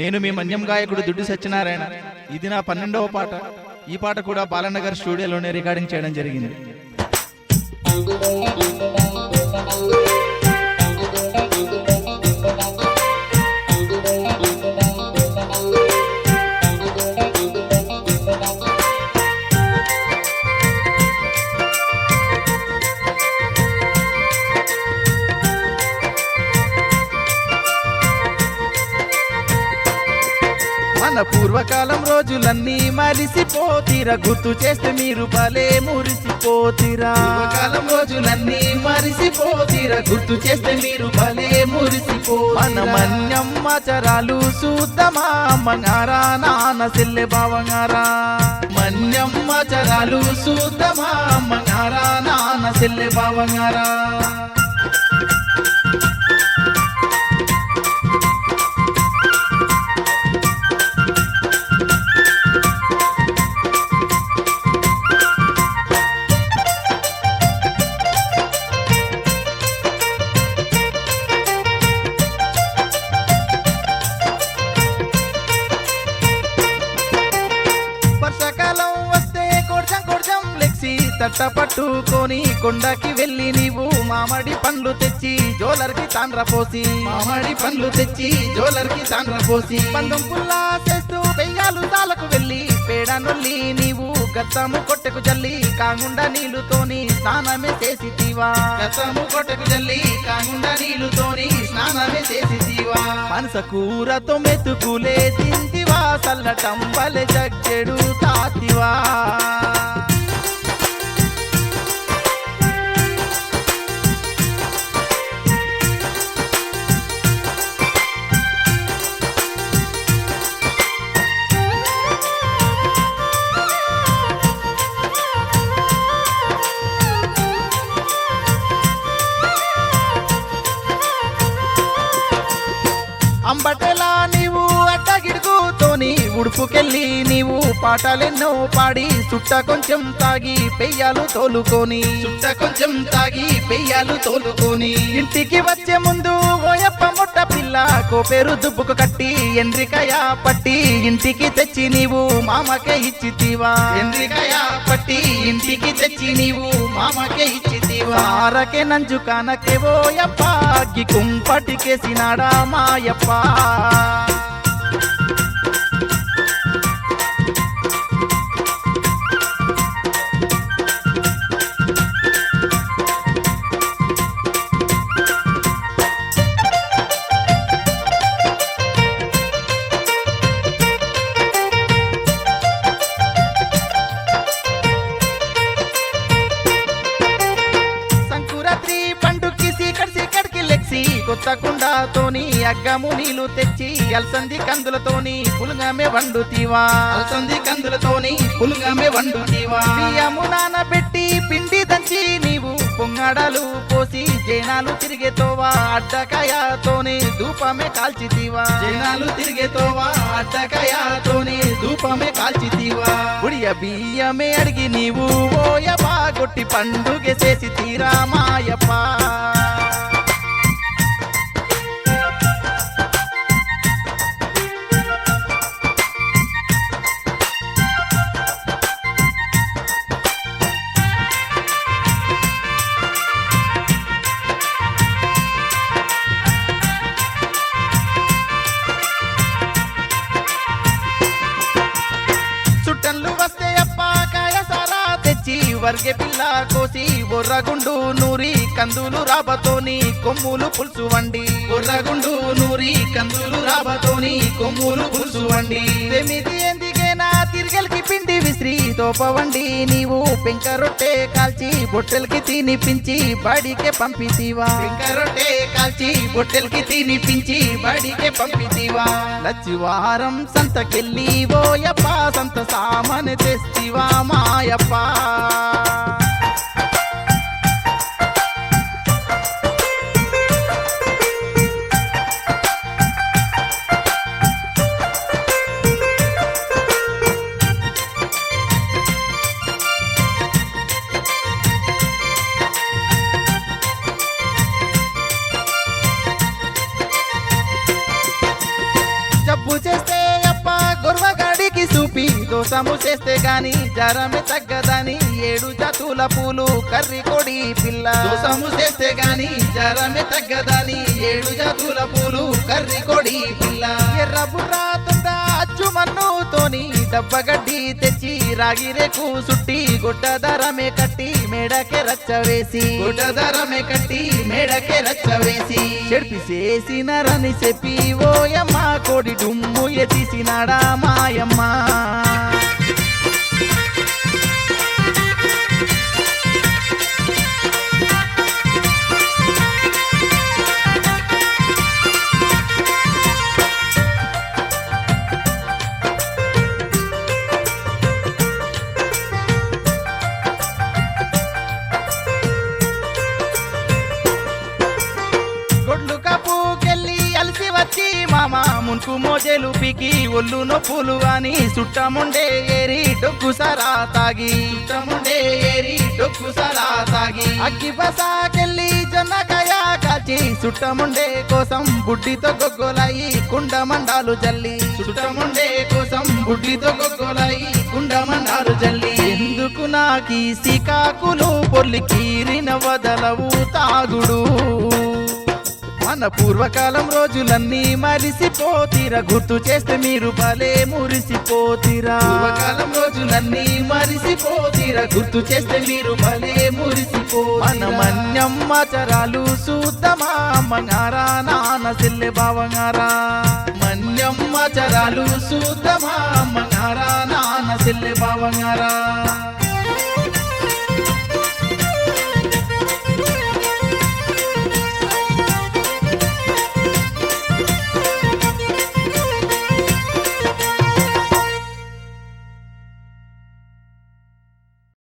నేను మీ మన్యం గాయకుడు దుడ్డు సత్యనారాయణ. ఇది నా పన్నెండవ పాట. ఈ పాట కూడా బాలనగర్ స్టూడియోలోనే రికార్డింగ్ చేయడం జరిగింది. మన పూర్వకాలం రోజులన్నీ మరిసిపోతీరా. గుర్తు చేస్తే మీరు భలే మురిసిపోతీరా. పూర్వకాలం రోజులన్నీ మరిసిపోతీరా. గుర్తు చేస్తే మీరు భలే మురిసిపో మన మన్యమ్మచరాలు చూద్దామా. అమ్మగారా నాన్న సెల్లె బావగారా. మన్యమ్మచరాలు చూద్దామా. అమ్మగారా నాన్న సెల్లె బావగారా. తట్ట పట్టుకొని కొండకి వెళ్ళి నీవు మామిడి పండ్లు తెచ్చి జోలర్కి తాండ్ర పోసి. మామిడి పండ్లు తెచ్చి జోలర్కి తాండ్ర పోసి. పందం పుల్లా చేస్తూ పెయ్యాలు తాలకు వెళ్ళి పేడ నొల్లి నీవు గత్తము కొట్టెకు జల్లి కాగుండా నీళ్ళుతోని స్నానమే చేసి తీవా. గత్తము కొట్టెకు జల్లి కాగుండా నీళ్ళుతోని స్నానమే చేసి తీవా. మనస కూరతో మెతుకులే తింటివా చల్లటం వలె జగ్గెడు అంబటెలా నీవు అడ్డగిడుగుతోని ఉడుపుకెళ్ళి నీవు పాటలెన్నో పాడి చుట్ట కొంచెం తాగి పెయ్యాలు తోలుకొని. చుట్ట కొంచెం తాగి పెయ్యాలు తోలుకొని. ఇంటికి వచ్చే ముందు ముట్ట పిల్ల కోపేరు దుబ్బుకు కట్టి ఎండ్రికాయ పట్టి ఇంటికి తెచ్చి నీవు మామకే ఇచ్చితీవా. ఎండ్రికాయ పట్టి ఇంటికి తెచ్చి నీవు మామకే ఇచ్చితీవా. ఆరకే నంజు కానకే ఓయప్ప అగ్గి కుంపటికేసినాడా మాయప్ప. లెక్సి కొత్త కుండతోని అగ్గము నీళ్ళు తెచ్చి అలసంది కందులతోని పులుగమే వండుతీవా. అలసంది కందులతోని పులుగమే వండుతీవా. బియ్యము నానబెట్టి పిండి దంచి నీవు పొంగడాలు పోసి జైనాలు తిరిగేతోవా అడ్డకాయతోని ధూపమే కాల్చితీవా. జైనాలు తిరిగేతోవా అడ్డకాయతోని ధూపమే కాల్చితీవా. ఉడియ బియ్యమే అడిగి నీవు ఓయబా కొట్టి పండుగ చేసి తీరా మాయప్ప. వర్గె పిల్ల కోసి బొర్రగుండు నూరి కందులు రాబతోని కొమ్ములు పులుసు వండి. బొర్రగుండు నూరి కందులు రాబతోని కొమ్ములు పులుసు వండి. తెమిది ఎందుకేనా తిరిగలికి పిండి విసిరి తోపవండి నీవు పెంక రొట్టె కాల్చి బొట్టెలకి తినిపించి బడికే పంపితీవా. పెంక రొట్టె కాల్చి బొట్టెల్కి తినిపించి బడికే పంపితివా. లచ్చివారం సంతకెళ్ళి ఓయప్ప సంత సామాన్ తెస్తివా మాయప్ప. చూపి చేస్తే గాని జరమే తగ్గదని ఏడు జాతుల పూలు కర్రి కొడి పిల్ల. దోసము చేస్తే గాని జరమే తగ్గదని ఏడు జాతుల పూలు కర్రి కొడి పిల్ల. ఎర్ర బుర్రా తుండ అచ్చు మన్నుతోని దబ్బగడ్డి తెచ్చి రాగి రేకు సుట్టి గుడ్డ దరమే కట్టి మేడకే రచ్చ వేసి. గుడ్డ దరమే కట్టి మేడకే రచ్చ వేసి. చెడిపి చేసినరని చెప్పి ఓయమ్మ కోడి డుమ్ము ఎత్తిసినాడా మాయమ్మ. మామ మున్కు మోజేలు ఒళ్ళు నొప్పులు అని చుట్టముండే ఏరి డొక్కు సరా తాగి. చుట్టముండే ఏరి డొక్కు సరా తాగి. అక్కి బసాకెళ్ళి జొన్నకాయ కాచి సుట్టముండే కోసం బుడ్డితో గొగ్గోలాయి కుండ మండాలు జల్లి. సుట్టముండే కోసం బుడ్డితో గొగ్గోలాయి కుండ మండాలు జల్లి. ఎందుకు నాకీ సికాకులు పొర్లికీరిన వదలవు తాగుడు? మన పూర్వకాలం రోజులన్నీ మరిసిపోతీరా. గుర్తు చేస్తే మీరు భలే మురిసిపోతీరా. పూర్వకాలం రోజులన్నీ మరిసిపోతీరా. గుర్తు చేస్తే మీరు భలే మురిసిపో మన మన్యమ్మచరాలు చూద్దామా మంగారా నాన్న సెల్లె బావంగారా. మన్యమ్మచరాలు చూద్దామా మంగారా నాన్న సెల్లె బావంగారా.